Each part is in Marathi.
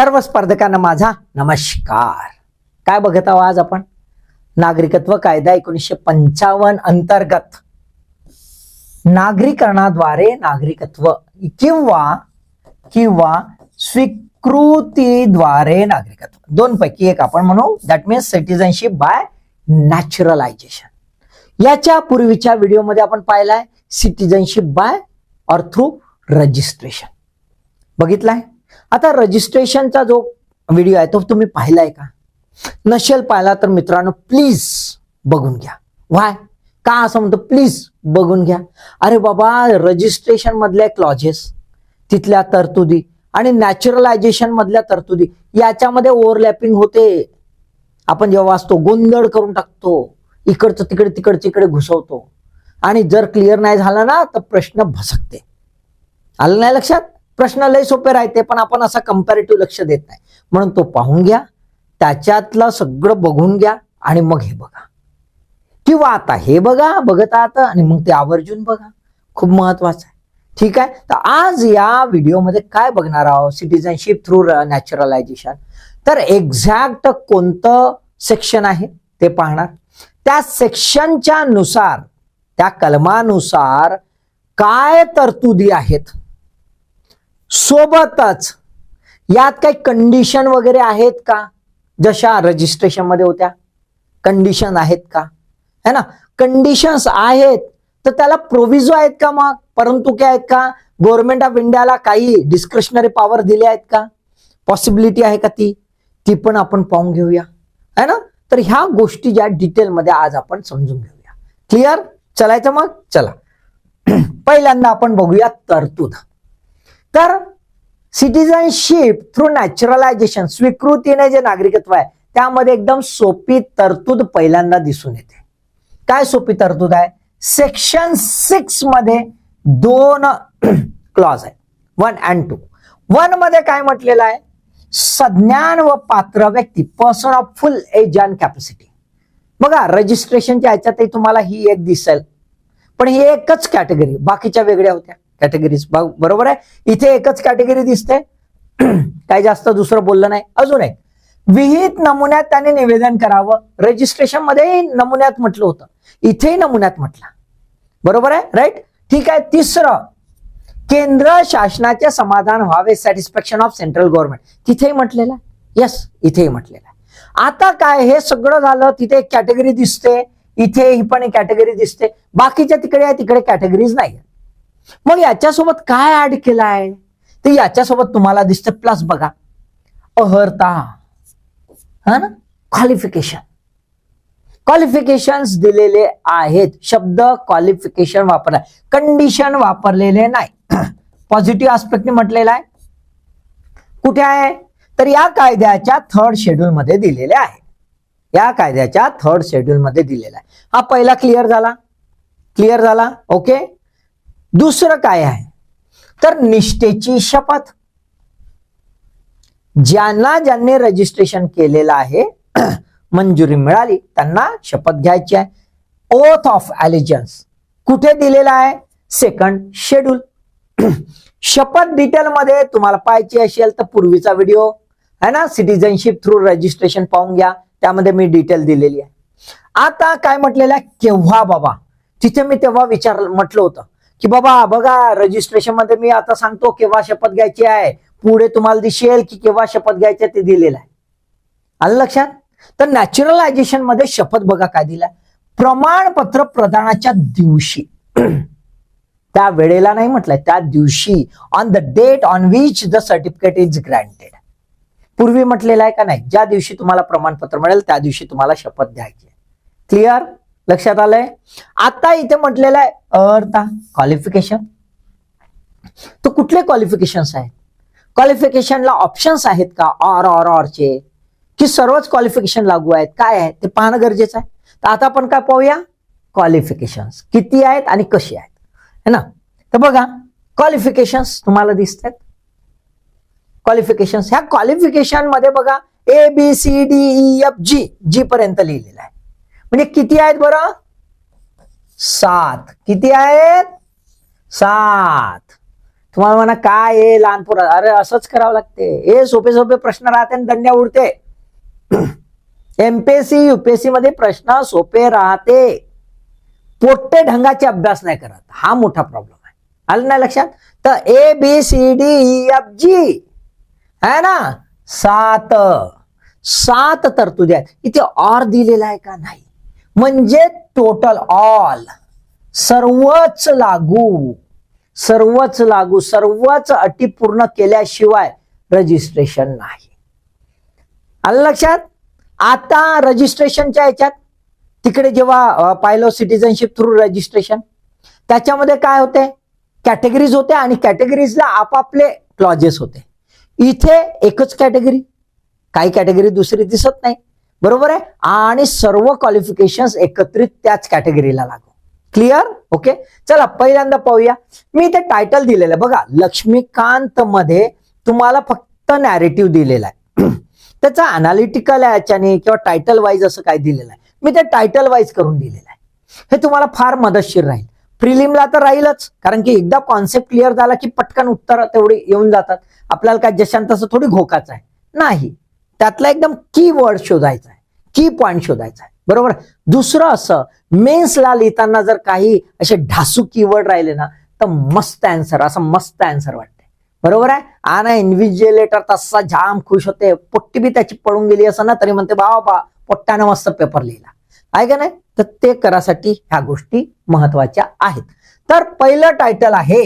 सर्व स्पर्धकांना माझा नमस्कार. काय बघत आहोत आज आपण? नागरिकत्व कायदा एकोणीसशे पंचावन्न अंतर्गत. नागरीकरणाद्वारे नागरिकत्व किंवा किंवा स्वीकृतीद्वारे नागरिकत्व. दोन पैकी एक आपण म्हणू. That means citizenship by naturalization याच्या पूर्वीच्या व्हिडिओमध्ये आपण पाहिलाय citizenship by or through registration बघितलाय? आता रजिस्ट्रेशनचा जो व्हिडिओ आहे तो तुम्ही पाहिलाय का? नसेल पाहिला तर मित्रांनो प्लीज बघून घ्या. वाय का असं म्हणतो? प्लीज बघून घ्या. अरे बाबा रजिस्ट्रेशन मधल्या क्लॉजेस तिथल्या तरतुदी आणि नॅचरलायझेशन मधल्या तरतुदी याच्यामध्ये ओव्हरलॅपिंग होते. आपण जेव्हा वाचतो गोंधळ करून टाकतो. इकडचं तिकडे तिकडचं इकडे घुसवतो. आणि जर क्लिअर नाही झाला ना तर प्रश्न भसकते. आलं नाही लक्षात? प्रश्न लय सोपे राहते पण आपण असा कम्पॅरेटिव्ह लक्ष देत नाही. म्हणून तो पाहून घ्या त्याच्यातलं सगळं बघून घ्या आणि मग हे बघा. किंवा आता हे बघा बघत आता आणि मग ते आवर्जून बघा. खूप महत्वाचं आहे. ठीक आहे? तर आज या व्हिडिओमध्ये काय बघणार आहोत? सिटिझनशिप थ्रू नॅचरलायझेशन तर एक्झॅक्ट कोणतं सेक्शन आहे ते पाहणार. त्या सेक्शनच्या नुसार त्या कलमानुसार काय तरतुदी आहेत? सोबतच यात काही कंडिशन वगैरे आहेत का? जशा रजिस्ट्रेशनमध्ये होत्या. कंडिशन आहेत का? है ना? कंडिशन्स आहेत तर त्याला प्रोव्हिजो आहेत का मग? परंतु काय आहेत का? गव्हर्नमेंट ऑफ इंडियाला काही डिस्क्रिशनरी पॉवर दिले आहेत का? पॉसिबिलिटी आहे का ती? ती पण आपण पाहून घेऊया. है ना? तर ह्या गोष्टी ज्या डिटेलमध्ये आज आपण समजून घेऊया. क्लिअर चलायचं मग? चला. पहिल्यांदा आपण बघूया तरतूद. तर सिटिझनशिप थ्रू नॅचरलायझेशन स्वीकृतीने जे नागरिकत्व आहे त्यामध्ये एकदम सोपी तरतूद पहिल्यांदा दिसून येते. काय सोपी तरतूद आहे? सेक्शन सिक्समध्ये दोन क्लॉज आहे. वन अँड टू वनमध्ये काय म्हटलेलं आहे? सज्ञान व पात्र व्यक्ती person of full age and capacity बघा रजिस्ट्रेशनच्या ह्याच्यातही तुम्हाला ही एक दिसेल. पण ही एकच कॅटेगरी बाकीच्या वेगळ्या होत्या. कॅटेगरीज बरोबर आहे? इथे एकच कॅटेगरी दिसते काय जास्त दुसरं बोललं नाही. अजून एक. विहित नमुन्यात त्याने निवेदन करावं. रजिस्ट्रेशनमध्ये नमुन्यात म्हटलं होतं. इथेही नमुन्यात म्हटलं. बरोबर आहे? राईट ठीक आहे. तिसरं. केंद्र शासनाचे समाधान व्हावे सॅटिस्फॅक्शन ऑफ सेंट्रल गव्हर्नमेंट तिथेही म्हटलेलं आहे. येस इथेही म्हटलेलं आहे. आता काय हे सगळं झालं तिथे एक कॅटेगरी दिसते. इथे ही पण एक कॅटेगरी दिसते. बाकीच्या तिकडे आहे तिकडे कॅटेगरीज नाही मग याच्यासोबत काय ऍड केलं आहे ते याच्यासोबत तुम्हाला दिसतं. प्लस बघा. अहर्ता. हा ना? क्वालिफिकेशन क्वालिफिकेशन दिलेले आहेत. शब्द क्वालिफिकेशन वापरला. कंडिशन वापरलेले नाही. पॉझिटिव्ह आस्पेक्टने म्हटलेलं आहे. कुठे आहे? तर या कायद्याच्या थर्ड शेड्यूल मध्ये दिलेले आहे. या कायद्याच्या थर्ड शेड्यूल मध्ये दिलेला आहे. हा पहिला क्लिअर झाला. क्लिअर झाला. ओके दुसरं काय आहे? तर निष्ठेची शपथ. ज्यांना ज्यांनी रजिस्ट्रेशन केलेलं आहे मंजुरी मिळाली त्यांना शपथ घ्यायची आहे. ओथ ऑफ एलिजन्स कुठे दिलेला आहे? सेकंड शेड्यूल शपथ डिटेलमध्ये तुम्हाला पाहायची असेल तर पूर्वीचा व्हिडिओ आहे ना? सिटिझनशिप थ्रू रजिस्ट्रेशन पाहून घ्या. त्यामध्ये मी डिटेल दिलेली आहे. आता काय म्हटलेलं आहे? केव्हा बाबा? तिथे मी तेव्हा विचार म्हटलं होतं. की बाबा बघा रजिस्ट्रेशनमध्ये मी आता सांगतो केव्हा शपथ घ्यायची आहे. पुढे तुम्हाला दिसेल की केव्हा शपथ घ्यायची ते दिलेलं आहे. आलं लक्षात? तर नॅचरलायझेशनमध्ये शपथ बघा काय दिलाय प्रमाणपत्र प्रदानाच्या दिवशी. त्या वेळेला नाही म्हटलंय त्या दिवशी on the date on which the certificate is granted पूर्वी म्हटलेलं आहे का नाही? ज्या दिवशी तुम्हाला प्रमाणपत्र मिळेल त्या दिवशी तुम्हाला शपथ द्यायची क्लिअर लक्षात आलंय? आता इथे म्हटलेलं आहे अर्धा क्वालिफिकेशन तर कुठले क्वालिफिकेशन्स आहेत? क्वालिफिकेशनला ऑप्शन्स आहेत का? ऑर ऑर ऑरचे की सर्वच क्वालिफिकेशन लागू आहेत? काय आहे ते पाहणं गरजेचं आहे. तर आता आपण काय पाहूया? क्वालिफिकेशन्स किती आहेत आणि कशी आहेत? है ना? तर बघा क्वालिफिकेशन्स तुम्हाला दिसत आहेत क्वालिफिकेशन्स ह्या क्वालिफिकेशनमध्ये बघा A B C D E F G G पर्यंत लिहिलेलं आहे. म्हणजे किती आहेत बरं? सात. किती आहेत? सात. तुम्हाला म्हणा काय हे लहान पोरा? अरे असंच करावं लागते. हे सोपे सोपे प्रश्न राहते आणि दंड्या उडते. एमपीएससी युपीएससी मध्ये प्रश्न सोपे राहते. पोट्टे ढंगाचे अभ्यास नाही करत. हा मोठा प्रॉब्लेम आहे. आलं नाही लक्षात? तर A B C D E F G है ना? सात. सात तरतुदी आहेत इथे ऑर दिलेला आहे का नाही? म्हणजे टोटल ऑल सर्वच लागू. सर्वच लागू. सर्वच अटी पूर्ण केल्याशिवाय रजिस्ट्रेशन नाही. आलं लक्षात? आता रजिस्ट्रेशनच्या याच्यात तिकडे जेव्हा पाहिलं सिटिझनशिप थ्रू रजिस्ट्रेशन त्याच्यामध्ये काय होते? कॅटेगरीज होते आणि कॅटेगरीजला आपापले क्लॉजेस होते. इथे एकच कॅटेगरी काही कॅटेगरी दुसरी दिसत नाही. बरोबर आहे? आणि सर्व क्वालिफिकेशन एकत्रित त्याच कॅटेगरीला लागू. क्लिअर ओके चला पहिल्यांदा पाहूया. मी इथे टायटल दिलेलं आहे. बघा लक्ष्मीकांत मध्ये तुम्हाला फक्त नॅरेटिव्ह दिलेला आहे. त्याचा अनालिटिकल याच्याने किंवा टायटल वाईज असं काय दिलेलं आहे. मी ते टायटल वाईज करून दिलेलं आहे. हे तुम्हाला फार मदतशीर राहील. प्रिलिमला तर राहीलच. कारण की एकदा कॉन्सेप्ट क्लिअर झाला की पटकन उत्तर तेवढे येऊन जातात. आपल्याला काय जशांत तसं थोडी घोकाच आहे. नाही. त्यातला एकदम की वर्ड शोधायचा आहे की पॉइंट शोधायचा आहे बरोबर? दुसरं असं मेन्सला लिहिताना जर काही असे ढासू कीवर्ड राहिले ना तर मस्त अँसर असं मस्त अँसर वाटते बरोबर आहे? आणि इन्व्हिज्युएलेटर तसा जाम खुश होते. पोट्टी बी त्याची पळून गेली असं ना तरी म्हणते बा बा पोट्ट्यानं मस्त पेपर लिहिला. आहे का नाही? तर ते करासाठी ह्या गोष्टी महत्त्वाच्या आहेत. तर पहिलं टायटल आहे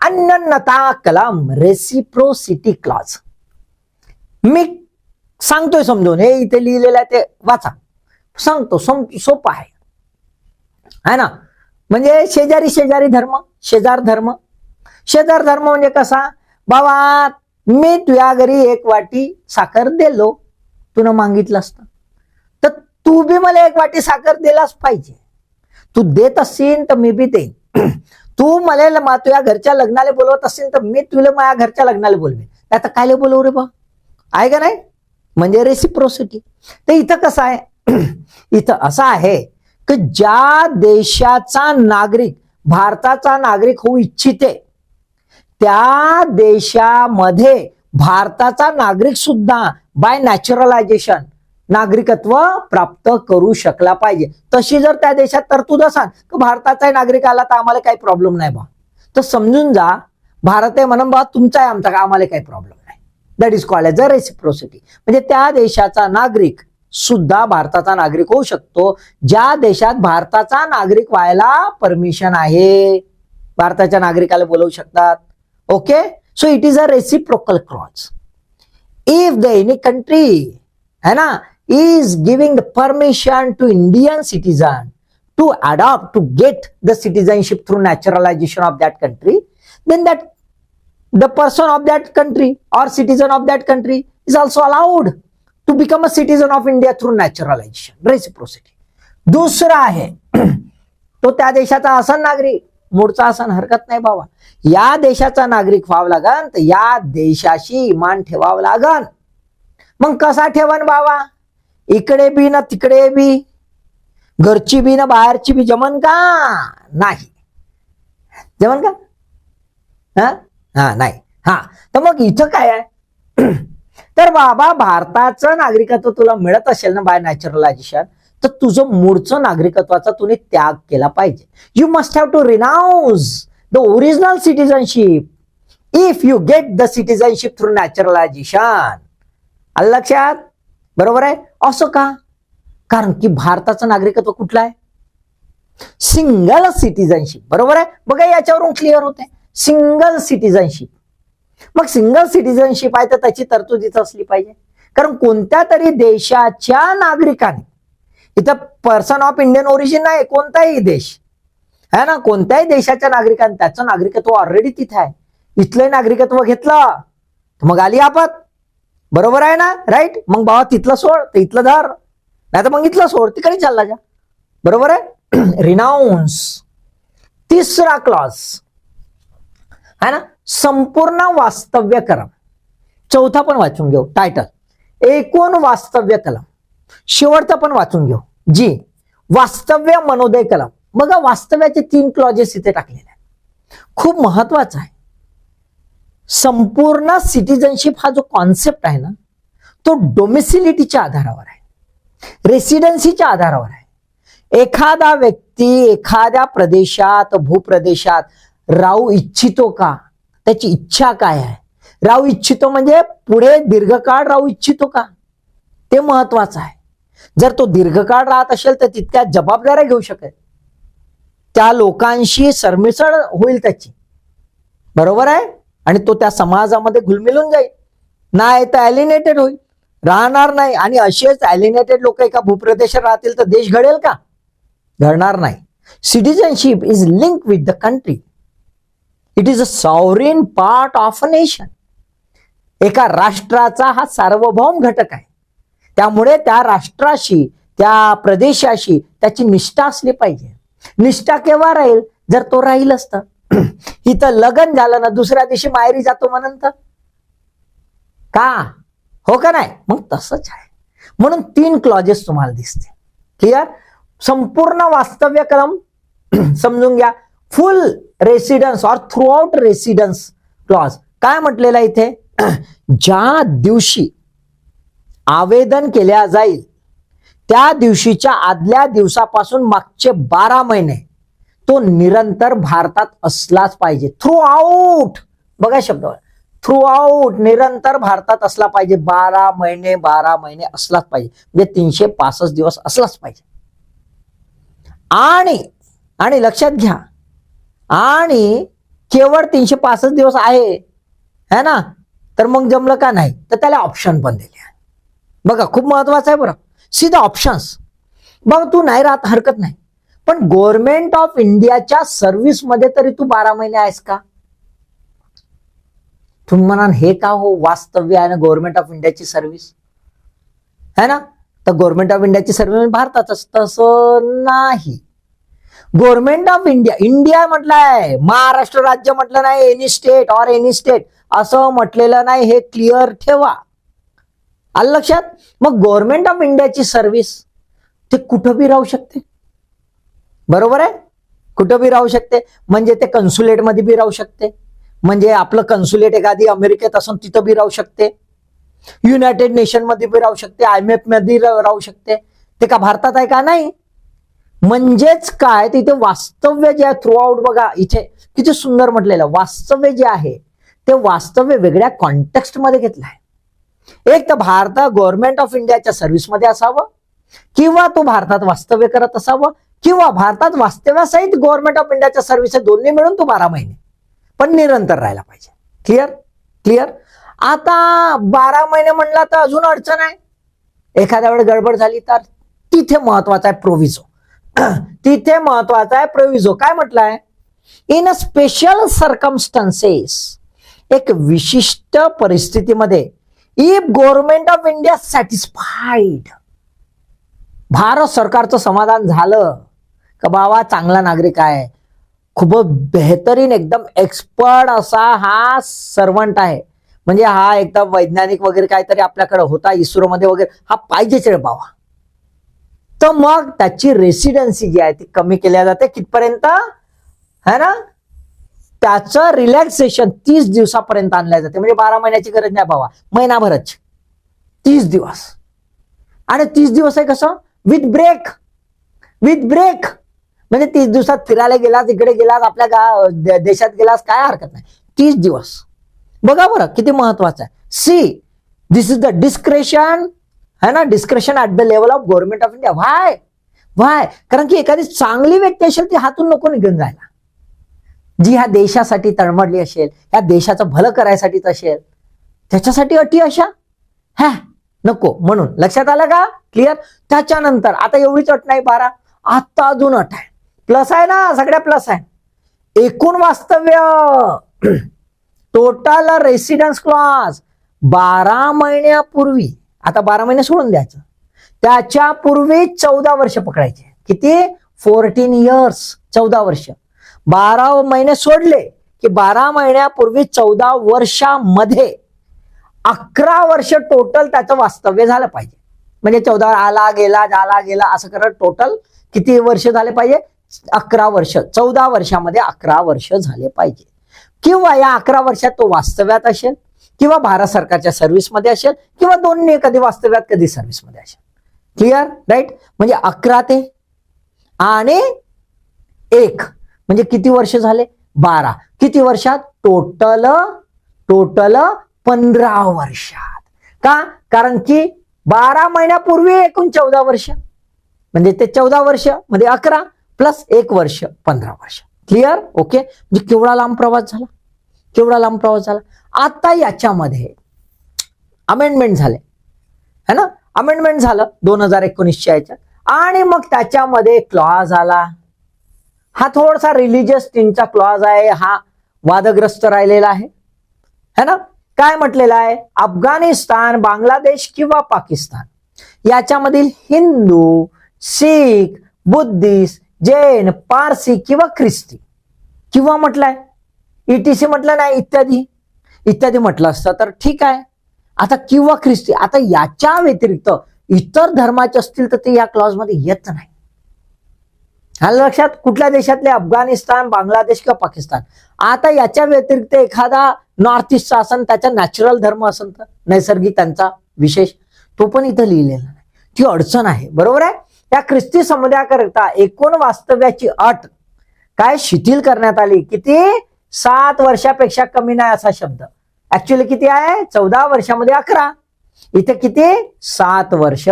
अन्नता कलाम रेसिप्रोसिटी क्लॉज मी सांगतोय समजून. हे इथे लिहिलेलं आहे ते वाचा. सांगतो सम सोपं आहे. है ना? म्हणजे शेजारी शेजारी धर्म शेजार धर्म. शेजार धर्म म्हणजे कसा? बाबा मी तुझ्या घरी एक वाटी साखर दिलो. तुनं मागितलं असतं. तर तू बी मला एक वाटी साखर दिलाच पाहिजे. तू देत असशील तर मी बी देईन. तू मला ल- तुझ्या घरच्या लग्नाला बोलवत असशील तर मी तुला माझ्या घरच्या लग्नाला बोलवेन. आता कायले बोलवू रे बा? आहे का नाही? म्हणजे रेसिप्रोसिटी तर इथं कसं आहे? इथं असं आहे की ज्या देशाचा नागरिक भारताचा नागरिक होऊ इच्छिते त्या देशामध्ये भारताचा नागरिक सुद्धा बाय नॅचरलायझेशन नागरिकत्व प्राप्त करू शकला पाहिजे. तशी जर त्या देशात तरतूद असाल तर भारताचा नागरिक आला तर आम्हाला काही प्रॉब्लेम नाही बा तर समजून जा भारत आहे म्हणून बा तुमचा आहे आमचा का आम्हाला काही प्रॉब्लेम नाही. That is called as a reciprocity म्हणजे त्या देशाचा नागरिक सुद्धा भारताचा नागरिक होऊ शकतो. ज्या देशात भारताचा नागरिक व्हायला परमिशन आहे भारताच्या नागरिकाला बोलवू शकतात. Okay so it is a reciprocal cross if the any country है ना is giving the permission to Indian citizen to adopt to get the citizenship through naturalization of that country then that the person of that country or citizen of that country is also allowed to become a citizen of India through naturalization, reciprocity. दुसरं आहे तो त्या देशाचा असन नागरिक मूळचा असन हरकत नाही बाबा या देशाचा नागरिक व्हावं लागन तर या देशाशी इमान ठेवावं लागन मग कसा ठेवन बाबा इकडे बी ना तिकडे बी घरची बी ना बाहेरची बी जमन का नाही जमन का हा हा नाही. हा तर मग इथं काय आहे? तर बाबा भारताचं नागरिकत्व तुला मिळत असेल ना बाय नॅचरलायझेशन तर तुझं मूळचं नागरिकत्वाचा तुम्ही त्याग केला पाहिजे. You must have to renounce the original citizenship if you get the citizenship through naturalization आलं लक्षात? बरोबर आहे? असं का? कारण की भारताचं नागरिकत्व कुठलं आहे? सिंगल सिटिझनशिप बरोबर आहे? बघा याच्यावरून क्लिअर होते सिंगल सिटिझनशिप मग सिंगल सिटिझनशिप आहे तर त्याची तरतुदीच असली पाहिजे. कारण कोणत्या तरी देशाच्या नागरिकाने इथं पर्सन ऑफ इंडियन ओरिजिन नाही कोणताही देश है ना कोणत्याही देशाच्या नागरिकाने त्याचं नागरिकत्व ऑलरेडी तिथे आहे. इथलं नागरिकत्व घेतलं मग आली आपत. बरोबर आहे ना? राईट मग बाबा तिथलं सोड तर इथलं धर. नाही तर मग इथलं सोड तिकडे चालला जा. बरोबर आहे? रिनाऊन्स तिसरा क्लॉज है ना? संपूर्ण वास्तव्य कलम चौथा पण वाचून घेऊ. टायटल एकूण वास्तव्य कलम शेवटचा पण वाचून घेऊ. जी. वास्तव्य मनोदय कलम बघा वास्तव्याचे तीन क्लॉजेस इथे टाकलेले आहेत. खूप महत्वाचं आहे. संपूर्ण सिटिझनशिप हा जो कॉन्सेप्ट आहे ना तो डोमेसिलिटीच्या आधारावर आहे. रेसिडेन्सीच्या आधारावर आहे. एखादा व्यक्ती एखाद्या प्रदेशात भूप्रदेशात राहू इच्छितो का? त्याची इच्छा काय आहे? राहू इच्छितो म्हणजे पुढे दीर्घकाळ राहू इच्छितो का? ते महत्वाचं आहे. जर तो दीर्घकाळ राहत असेल तर तितक्या जबाबदाऱ्या घेऊ शकेल. त्या लोकांशी सरमिसळ होईल त्याची. बरोबर आहे? आणि तो त्या समाजामध्ये घुलमिलून जाईल. नाही तर ॲलिनेटेड होईल. राहणार नाही. आणि असेच ॲलिनेटेड लोक एका भूप्रदेशात राहतील तर देश घडेल का? घडणार नाही. Citizenship is link with the country it is a sovereign part of a nation एका राष्ट्राचा हा सार्वभौम घटक आहे. त्यामुळे त्या राष्ट्राशी त्या प्रदेशाशी त्याची निष्ठा असली पाहिजे. निष्ठा केव्हा राहील? जर तो राहील असतं. इथं लग्न झालं ना दुसऱ्या दिवशी माहेरी जातो म्हणत का? हो का नाही? मग तसंच आहे. म्हणून तीन क्लॉजेस तुम्हाला दिसते क्लिअर संपूर्ण वास्तव्यक्रम समजून घ्या. Full residence or throughout residence clause काय म्हटलेलं आहे इथे? ज्या दिवशी आवेदन केल्या जाईल त्या दिवशीच्या आदल्या दिवसापासून मागचे बारा महिने तो निरंतर भारतात असलाच पाहिजे. थ्रू आऊट बघा शब्द. थ्रू आऊट निरंतर भारतात असला पाहिजे. बारा महिने बारा महिने असलाच पाहिजे. म्हणजे तीनशे पासष्ट दिवस असलाच पाहिजे. आणि आणि लक्षात घ्या आणि केवळ तीनशे पासष्ट दिवस आहे है ना? तर मग जमलं का नाही? तर त्याला ऑप्शन पण दिले आहे. बघा खूप महत्वाचं आहे बरं. सी द ऑप्शन्स बघ तू नाही राहत हरकत नाही. पण गव्हर्नमेंट ऑफ इंडियाच्या सर्व्हिसमध्ये तरी तू बारा महिने आहेस का? तुम्ही म्हणाल हे का हो? वास्तव्य आहे ना गव्हर्नमेंट ऑफ इंडियाची सर्व्हिस है ना? तर गव्हर्नमेंट ऑफ इंडियाची सर्व्हिस भारतातच. तसं नाही. गव्हर्नमेंट ऑफ इंडिया इंडिया म्हटलंय. महाराष्ट्र राज्य म्हटलं नाही any state or any state असं म्हटलेलं नाही. हे क्लिअर ठेवा. आलं लक्षात? मग गव्हर्नमेंट ऑफ इंडियाची सर्व्हिस ते कुठं बी राहू शकते? बरोबर आहे? कुठं बी राहू शकते? म्हणजे ते कन्सुलेटमध्ये बी राहू शकते. म्हणजे आपलं कन्सुलेट एखादी अमेरिकेत असून तिथं बी राहू शकते. युनायटेड नेशनमध्ये बी राहू शकते. आय एम एफमध्ये राहू शकते. ते का भारतात आहे का? नाही. म्हणजेच काय? तिथे वास्तव्य जे आहे थ्रू आउट बघा इथे किती सुंदर म्हटलेलं वास्तव्य जे आहे ते वास्तव्य वेगळ्या कॉन्टेक्स्टमध्ये घेतलं आहे. एक तर भारत गव्हर्नमेंट ऑफ इंडियाच्या सर्व्हिसमध्ये असावं किंवा तो भारतात वास्तव्य करत असावं किंवा भारतात वास्तव्यासहित गव्हर्नमेंट ऑफ इंडियाच्या सर्व्हिस दोन्ही मिळून तो बारा महिने. पण निरंतर राहायला पाहिजे. क्लिअर क्लिअर आता बारा महिने म्हणला तर अजून अडचण आहे. एखाद्या वेळेस गडबड झाली तर तिथे महत्त्वाचा आहे प्रोव्हिजो तिथे महत्त्वाचा आहे प्रविजो काय म्हटलंय? इन अ स्पेशल सर्कमस्टन्सेस एक विशिष्ट परिस्थितीमध्ये if government of India satisfied Bharat सरकारचं समाधान झालं का बाबा चांगला नागरिक आहे. खूप बेहतरीन एकदम एक्सपर्ट असा हा सर्वंट आहे. म्हणजे हा एकदम वैज्ञानिक वगैरे काहीतरी आपल्याकडे होता इस्रोमध्ये वगैरे हा पाहिजेच रे बाबा. तर मग त्याची रेसिडेन्सी जी आहे ती कमी केल्या जाते कितपर्यंत? है ना? त्याचं रिलॅक्सेशन तीस दिवसापर्यंत आणल्या जाते. म्हणजे बारा महिन्याची गरज नाही बाबा. महिनाभरच. तीस दिवस. आणि तीस दिवस आहे कसं? विथ ब्रेक विथ ब्रेक म्हणजे तीस दिवसात फिरायला गेलास इकडे गेलास आपल्या गा देशात गेलास काय हरकत नाही. तीस दिवस. बघा बरं किती महत्वाचं आहे. See this is the discretion है ना? Description at the level of government of India why why कारण की एखादी चांगली व्यक्ती असेल ती हातून नको निघून जायला. जी ह्या देशासाठी तळमडली असेल ह्या देशाचं भलं करायसाठीच असेल त्याच्यासाठी अटी अशा? हा? नको. म्हणून लक्षात आलं का? क्लिअर त्याच्यानंतर आता एवढीच अट नाही बारा. आता अजून अट आहे. प्लस आहे ना? सगळ्या प्लस आहे. एकूण वास्तव्य. टोटल रेसिडेन्स क्लॉज बारा महिन्यापूर्वी. आता बारा महिने सोडून द्यायचं. त्याच्या पूर्वी चौदा वर्ष पकडायचे. किती? फोर्टीन इयर्स चौदा वर्ष. बारा महिने सोडले की बारा महिन्यापूर्वी चौदा वर्षामध्ये अकरा वर्ष टोटल त्याचं वास्तव्य झालं पाहिजे. म्हणजे चौदा आला गेला झाला गेला असं करत टोटल किती वर्ष झाले पाहिजे? अकरा वर्ष. चौदा वर्षामध्ये अकरा वर्ष झाले पाहिजे. किंवा या अकरा वर्षात तो वास्तव्यात असेल? किंवा भारत सरकारच्या सर्व्हिसमध्ये असेल किंवा दोन्ही कधी वास्तव्यात कधी सर्व्हिसमध्ये असेल. क्लिअर राईट म्हणजे अकरा ते आणि एक. म्हणजे किती वर्ष झाले? बारा. किती वर्षात? टोटल टोटल पंधरा वर्षात. का? कारण की बारा महिन्यापूर्वी एकूण चौदा वर्ष. म्हणजे ते चौदा वर्ष म्हणजे अकरा प्लस एक वर्ष पंधरा वर्ष. क्लिअर ओके म्हणजे केवढा लांब प्रवास झाला? केवढा लांब प्रवास झाला? आता याच्यामध्ये अमेंडमेंट झाले. है ना? अमेंडमेंट झालं दोन हजार एकोणीसच्या याच्यात. आणि मग त्याच्यामध्ये क्लॉज आला. हा थोडासा रिलिजियस टीमचा क्लॉज आहे. हा वादग्रस्त राहिलेला आहे. है ना? काय म्हटलेलं आहे? अफगाणिस्तान बांगलादेश किंवा पाकिस्तान. याच्यामधील हिंदू शीख बुद्धिस्ट जैन पारसी किंवा ख्रिस्ती. किंवा म्हटलंय? ईटीसी म्हटलं नाही इत्यादी. इत्यादी म्हटलं असतं. तर ठीक आहे. आता किंवा ख्रिस्ती आता याच्या व्यतिरिक्त इतर धर्माचे असतील तर ते या क्लॉजमध्ये येत नाही. आलं लक्षात? कुठल्या देशातले? अफगाणिस्तान बांगलादेश किंवा पाकिस्तान? आता याच्या व्यतिरिक्त एखादा नॉर्थ ईस्टचा असन त्याचा नॅचरल धर्म असन तर नैसर्गिक त्यांचा विशेष तो पण इथं लिहिलेला नाही. ती अडचण आहे. बरोबर आहे? या ख्रिस्ती समुदायाकरिता एकूण वास्तव्याची अट काय शिथिल करण्यात आली? किती? सात वर्षापेक्षा कमी नाही असा शब्द. ऍक्च्युली किती आहे? चौदा वर्षामध्ये अकरा. इथे किती? सात वर्ष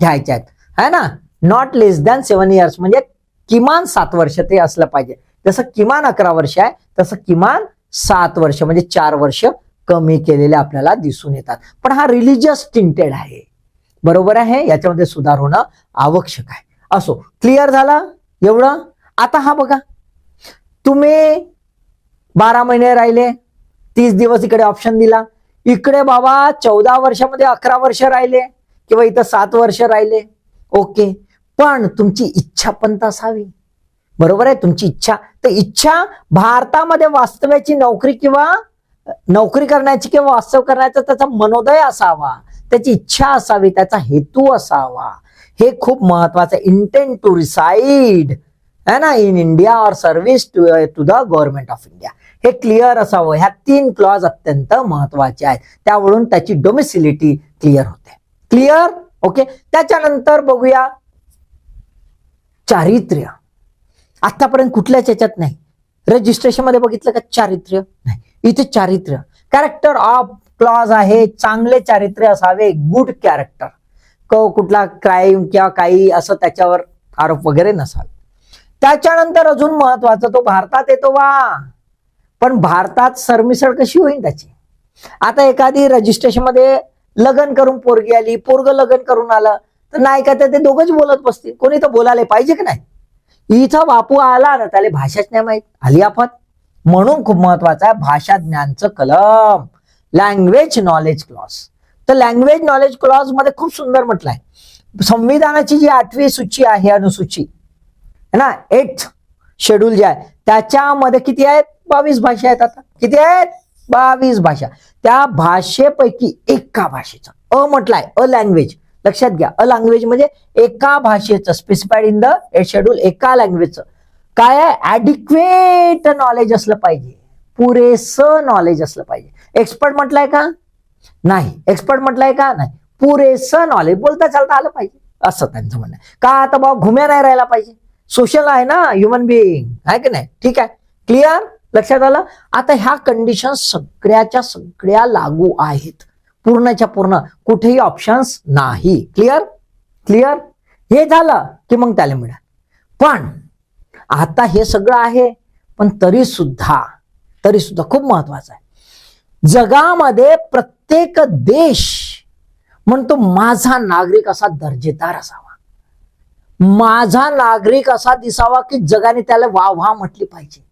घ्यायचे आहेत. है ना? Not less than seven years म्हणजे किमान सात वर्ष ते असलं पाहिजे. जसं किमान अकरा वर्ष आहे तसं किमान सात वर्ष म्हणजे चार वर्ष कमी केलेले आपल्याला दिसून येतात. पण हा रिलिजियस टिंटेड आहे. बरोबर आहे? याच्यामध्ये सुधार होणं आवश्यक आहे. असो क्लिअर झाला? एवढं? आता हा बघा. तुम्ही बारा महिने राहिले. तीस दिवस इकडे ऑप्शन दिला. इकडे बाबा चौदा वर्षामध्ये अकरा वर्ष राहिले किंवा इथं सात वर्ष राहिले. ओके. पण तुमची इच्छा पण असावी बरोबर आहे? तुमची इच्छा. तर इच्छा भारतामध्ये वास्तव्याची नोकरी किंवा नोकरी करण्याची किंवा वास्तव करण्याचा त्याचा मनोदय असावा. त्याची इच्छा असावी. त्याचा हेतू असावा. हे खूप महत्वाचं आहे. इंटेंट टू रिसाईड है ना? इन इंडिया और service to to the government of India हे क्लिअर असावं. ह्या तीन क्लॉज अत्यंत महत्त्वाचे आहेत. त्यावरून त्याची डोमिसिलिटी क्लिअर होते. क्लिअर ओके त्याच्यानंतर बघूया चारित्र्य. आतापर्यंत कुठल्याच याच्यात नाही. रजिस्ट्रेशनमध्ये बघितलं का चारित्र्य? नाही. इथे चारित्र्य. कॅरेक्टर ऑफ क्लॉज आहे. चांगले चारित्र्य असावे. गुड कॅरेक्टर क कुठला क्राईम किंवा काही असं त्याच्यावर आरोप वगैरे नसावे. त्याच्यानंतर अजून महत्वाचं तो भारतात येतो वा पण भारतात सरमिसळ कशी होईल त्याची? आता एखादी रजिस्ट्रेशनमध्ये लग्न करून पोरगी आली पोरग लग्न करून आलं तर नाही का तर ते दोघंच बोलत बसतील? कोणी तर बोलायला पाहिजे की नाही? इथं बापू आला ना त्याला भाषाच नाही माहीत. आली आफत म्हणून खूप महत्वाचं आहे भाषा ज्ञानचं कलम. लँग्वेज नॉलेज क्लॉस तर लँग्वेज नॉलेज क्लॉजमध्ये खूप सुंदर म्हटलंय. संविधानाची जी आठवी सूची आहे अनुसूची है ना? एट शेड्यूल जे आहे त्याच्यामध्ये किती आहेत? बावीस भाषा आहेत आता. किती आहेत? बावीस भाषा. त्या भाषेपैकी एका भाषेचं. अ म्हटलाय अ लँग्वेज लक्षात घ्या अ लँग्वेज म्हणजे एका भाषेचं. स्पेसिफाईड इन द शेड्यूल एका लँग्वेजचं काय आहे? ऍडिक्वेट नॉलेज असलं पाहिजे. पुरेसं नॉलेज असलं पाहिजे. एक्सपर्ट म्हटलंय का? नाही. एक्सपर्ट म्हटलंय का? नाही. पुरेसं नॉलेज बोलता चालता आलं पाहिजे. असं त्यांचं म्हणणं आहे. का आता बाबा घुम्या नाही राहायला पाहिजे? सोशल आहे ना ह्युमन बिईंग आहे की नाही? ठीक आहे. क्लिअर लक्षात आलं? आता ह्या कंडिशन सगळ्याच्या सगळ्या लागू आहेत. पूर्णच्या पूर्ण. कुठेही ऑप्शन्स नाही. क्लिअर क्लिअर हे झालं की मग त्याला मिळाल. पण आता हे सगळं आहे पण तरी सुद्धा तरी सुद्धा खूप महत्वाचं आहे. जगामध्ये प्रत्येक देश म्हणतो माझा नागरिक असा दर्जेदार असावा. माझा नागरिक असा दिसावा की जगाने त्याला वा वा म्हटली पाहिजे.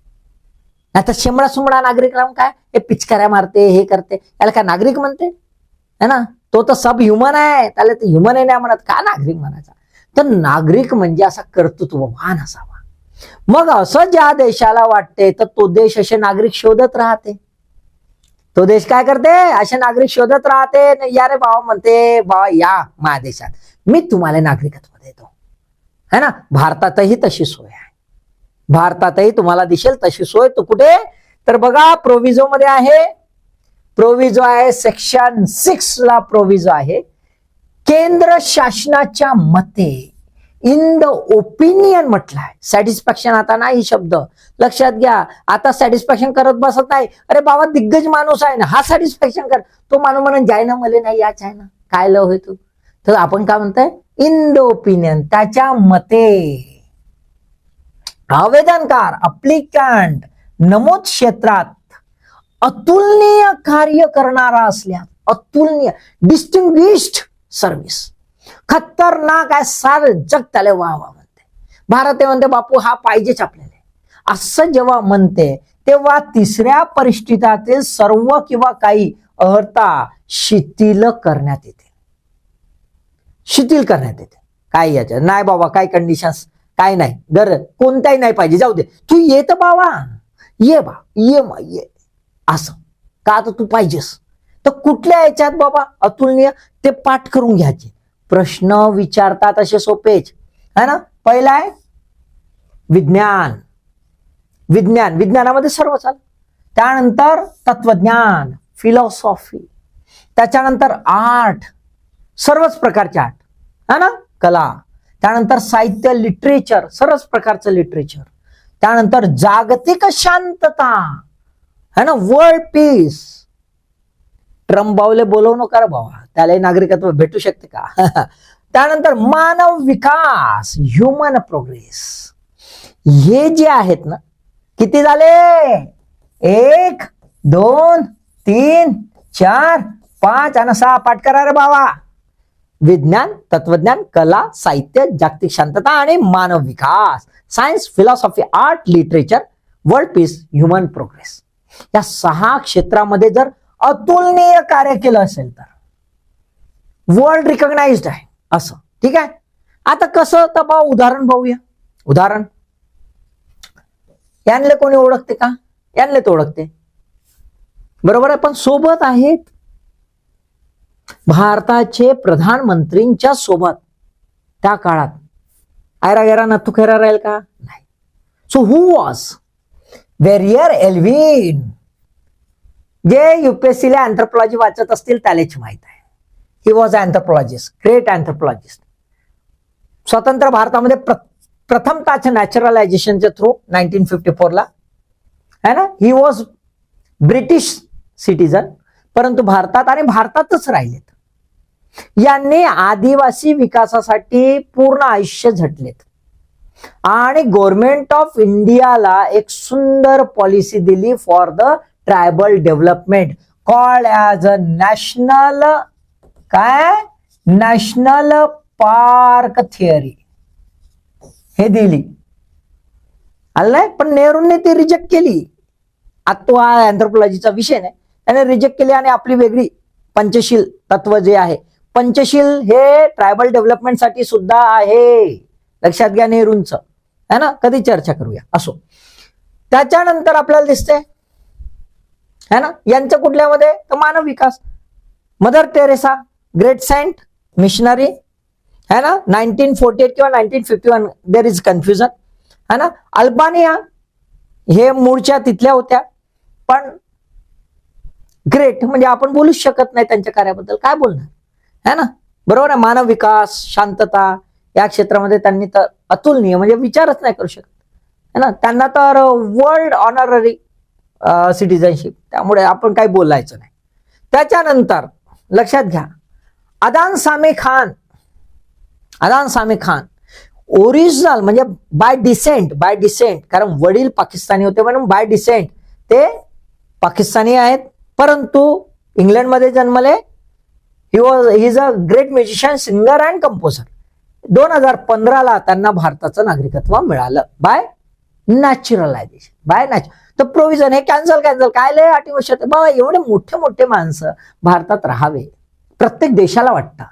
आता शेमडा सुमडा नागरिक राहून काय? हे पिचकाऱ्या मारते हे करते. याला काय नागरिक म्हणते? है ना? तो तर सब ह्युमन आहे. त्याला तर ह्युमन आहे नाही म्हणत का नागरिक म्हणायचा? तर नागरिक म्हणजे असा कर्तृत्ववान असावा. मग असं ज्या देशाला वाटते तर तो देश असे नागरिक शोधत राहते. तो देश काय करते? असे नागरिक शोधत राहते. या रे बाबा म्हणते बाबा या माझ्या देशात. मी तुम्हाला नागरिकत्व देतो. है ना? भारतातही तशी सोय आहे. भारतातही तुम्हाला दिसेल तशी सोय तो कुठे? तर बघा प्रोविजो मध्ये आहे. प्रोविजो आहे सेक्शन सिक्स ला प्रोविजो आहे. केंद्र शासनाच्या मते इन द ओपिनियन म्हटलं आहे सॅटिस्फॅक्शन आता नाही शब्द. लक्षात घ्या आता सॅटिस्फॅक्शन करत बसत नाही. अरे बाबा दिग्गज माणूस आहे ना हा सॅटिस्फॅक्शन कर. तो माणूस म्हणून जाय ना मले नाही याच आहे ना. काय लव होय तू? तर आपण काय म्हणतोय? इन द ओपिनियन त्याच्या मते. आवेदनकार अप्लिकंट नमूद क्षेत्रात अतुलनीय कार्य करणारा असल्यास अतुलनीय डिस्टिंग्विश्ड सर्व्हिस खतरनाक आहे सार जग त्याला वा वा म्हणते. भारत म्हणते बापू हा पाहिजेच आपल्याला. असं जेव्हा म्हणते तेव्हा तिसऱ्या परिस्थितीतील सर्व किंवा काही अर्हता शिथिल करण्यात येते. शिथिल करण्यात येते. काय याच्या नाही बाबा काय कंडिशन्स काय नाही. गरज कोणताही नाही पाहिजे. जाऊ दे. तू ये बावा. बाबा ये बा. ये मा ये. असं. का आता तू पाहिजेस? तर कुठल्या याच्यात बाबा अतुलनीय ते पाठ करून घ्यायचे? प्रश्न विचारतात असे सोपेच है ना? पहिला आहे विज्ञान. विज्ञान. विज्ञानामध्ये सर्व चाल. त्यानंतर तत्वज्ञान फिलॉसॉफी त्याच्यानंतर आर्ट सर्वच प्रकारचे आर्ट है ना? कला. त्यानंतर साहित्य लिटरेचर सर्वच प्रकारचं लिटरेचर त्यानंतर जागतिक शांतता. है ना? वर्ल्ड पीस ट्रम्प बावले बोलवू नका रे बाबा त्यालाही नागरिकत्व भेटू शकते का? त्यानंतर मानव विकास ह्युमन प्रोग्रेस हे जे आहेत ना किती झाले? एक दोन तीन चार पाच आणि सहा पाठ करा रे बाबा विज्ञान तत्वज्ञान कला साहित्य जागतिक शांतता आणि मानव विकास. Science philosophy art literature world peace human progress या सहा क्षेत्रामध्ये जर अतुलनीय कार्य केलं असेल तर वर्ल्ड रिकग्नाइज्ड आहे असं. ठीक आहे? आता कसं तर पाहू उदाहरण पाहूया. उदाहरण. यांना कोणी ओळखते का? यांना तर ओळखते. बरोबर आहे? पण सोबत आहेत भारताचे प्रधानमंत्रींच्या सोबत त्या काळात. आयरा गैरा नथू खेरा राहील का? नाही. So who was Verrier Elwin जे युपीएससीला अँथ्रोपॉलॉजी वाचत असतील त्यालाच माहीत आहे. ही वॉज अँथ्रोपॉलॉजिस्ट ग्रेट अँथ्रोपॉलॉजिस्ट स्वतंत्र भारतामध्ये प्र प्रथमताच नॅचरलायझेशनच्या थ्रू नाईन्टीन फिफ्टी फोरला है ना? ही वॉज ब्रिटिश सिटीजन परंतु भारतात आणि भारतातच राहिलेत. यांनी आदिवासी विकासासाठी पूर्ण आयुष्य झटलेत. आणि गव्हर्नमेंट ऑफ इंडियाला एक सुंदर पॉलिसी दिली for the tribal development called as a national काय? नॅशनल पार्क थिअरी हे दिली. आलंय पण नेहरूंनी ती रिजेक्ट केली. आता तो हा अँथ्रोपॉलॉजीचा विषय नाही. त्याने रिजेक्ट केली आणि आपली वेगळी पंचशील तत्व जे आहे. पंचशील हे ट्रायबल डेव्हलपमेंटसाठी सुद्धा आहे. लक्षात घ्या नेहरूंच. है ना? कधी चर्चा करूया. असो. त्याच्यानंतर आपल्याला दिसते है ना? यांचं कुठल्यामध्ये? तर मानव विकास. Mother Teresa great saint missionary. है ना? नाईन्टीन फोर्टी एट किंवा nineteen fifty one there is confusion है ना? अल्बानिया हे मूळच्या तिथल्या होत्या. पण ग्रेट म्हणजे आपण बोलूच शकत नाही त्यांच्या कार्याबद्दल. काय बोलणार? है ना? बरोबर आहे? मानव विकास शांतता या क्षेत्रामध्ये त्यांनी तर अतुलनीय म्हणजे विचारच नाही करू शकत. है ना? त्यांना तर वर्ल्ड ऑनररी सिटीजनशिप त्यामुळे आपण काही बोलायचं नाही. त्याच्यानंतर लक्षात घ्या. अदान सामी खान अदान सामी खान ओरिजिनल म्हणजे बाय डिसेंट बाय डिसेंट कारण वडील पाकिस्तानी होते म्हणून बाय डिसेंट ते पाकिस्तानी आहेत. परंतु इंग्लंडमध्ये जन्मले. He was he is a great musician singer and composer दोन हजार पंधराला त्यांना भारताचं नागरिकत्व मिळालं बाय नॅचरलायझेशन बाय नॅचर तर प्रोव्हिजन हे कॅन्सल कॅन्सल काय लय अटी वर्षात बाबा एवढे मोठे मोठे माणसं भारतात राहावे. प्रत्येक देशाला वाटतं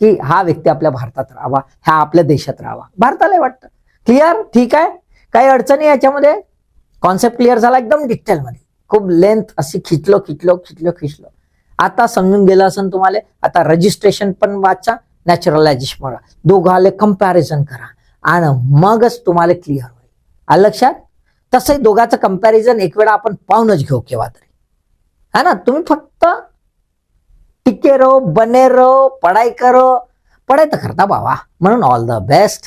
की हा व्यक्ती आपल्या भारतात राहावा ह्या आपल्या देशात राहावा. भारताला वाटतं. क्लिअर ठीक आहे? काही अडचणी याच्यामध्ये? कॉन्सेप्ट क्लिअर झाला? एकदम डिटेलमध्ये खूप लेंथ अशी खिचलो खिचलो खिचलो खिचलो. आता समजून गेलं असं तुम्हाला आता रजिस्ट्रेशन पण वाचा नॅचरलायझेशन बघा दोघाले कंपॅरिझन करा. आणि मगच तुम्हाला क्लिअर होईल. आ लक्षात? तसंही दोघाचं कंपॅरिझन एक वेळा आपण पाहूनच घेऊ केव्हा तरी. है ना? तुम्ही फक्त टिके रहो बने रहो पढ़ाई करो. पढ़ाई तर करता बाबा. म्हणून ऑल द बेस्ट